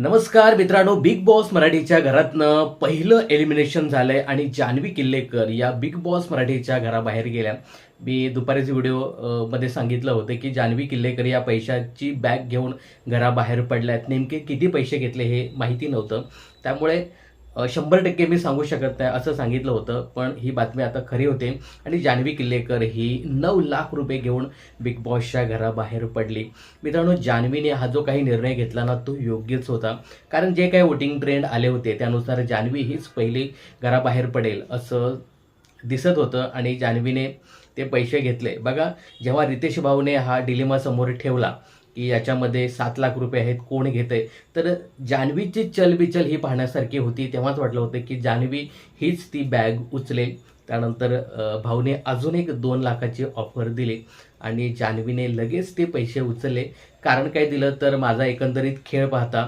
नमस्कार मित्रांनो big boss मराठीच्या घरातनं पहिलं एलिमिनेशन झालंय आणि जान्हवी किल्लेकर या बिग बॉस मराठीच्या घराबाहेर गेल्या. मी दुपारीच व्हिडिओमध्ये सांगितलं होतं की जान्हवी किल्लेकर या पैशाची बॅग घेऊन घराबाहेर पडल्यात. नेमके किती पैसे घेतले हे माहिती नव्हतं. त्यामुळे शंभर टक्के मी सांगू शकत नाही असं सांगितलं होतं पण ही बातमी आता खरी होते. आणि जान्हवी किल्लेकर ही नऊ लाख रुपये घेऊन बिग बॉसच्या घराबाहेर पडली. मित्रांनो जान्हवीने हा जो काही निर्णय घेतला ना तो योग्यच होता. कारण जे काही वोटिंग ट्रेंड आले होते त्यानुसार जान्हवी हीच पहिली घराबाहेर पडेल असं दिसत होतं आणि जान्हवीने ते पैसे घेतले. बघा जेव्हा रितेश भाऊने हा डिलेमा समोर ठेवला की याच्यामध्ये सात लाख रुपये आहेत कोण घेतंय? तर जान्हवीची चलबिचल ही पाहण्यासारखी होती. तेव्हाच वाटलं होतं की जान्हवी हीच ती बॅग उचलेल. त्यानंतर भाऊने अजून एक दोन लाखाची ऑफर दिली आणि जान्हवीने लगेच ते पैसे उचलले. कारण काय दिलं तर माझा एकंदरीत खेळ पाहता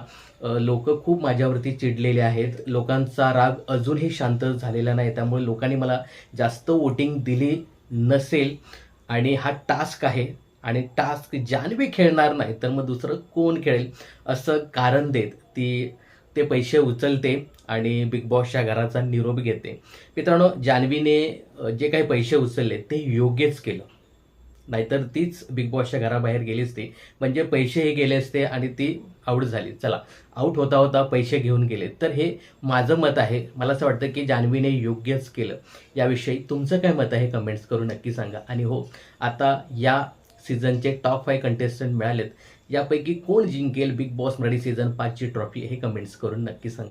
लोक खूप माझ्यावरती चिडलेले आहेत. लोकांचा राग अजूनही शांत झालेला नाही. त्यामुळे लोकांनी मला जास्त वोटिंग दिली नसेल. आणि हा टास्क आहे आणि टास्क जान्हवी खेळणार नाही तर मग दुसरं कोण खेळेल? असं कारण देत ती ते पैसे उचलते आणि बिग बॉसच्या घराचा निरोप घेते. मित्रांनो जान्हवीने जे काही पैसे उचलले ते योग्यच केलं. नाहीतर तीच बिग बॉसच्या घराबाहेर गेली असती. म्हणजे पैसे हे गेले असते आणि ती आऊट झाली. चला आऊट होता होता पैसे घेऊन गेले. तर हे माझं मत आहे. मला असं वाटतं की जान्हवीने योग्यच केलं. याविषयी तुमचं काय मत आहे? कमेंट्स करून नक्की सांगा. आणि हो आता या सीझनचे टॉप फाईव्ह कंटेस्टंट मिळालेत. यापैकी कोण जिंकेल बिग बॉस मराठी सीझन पाचची ट्रॉफी हे कमेंट्स करून नक्की सांगा.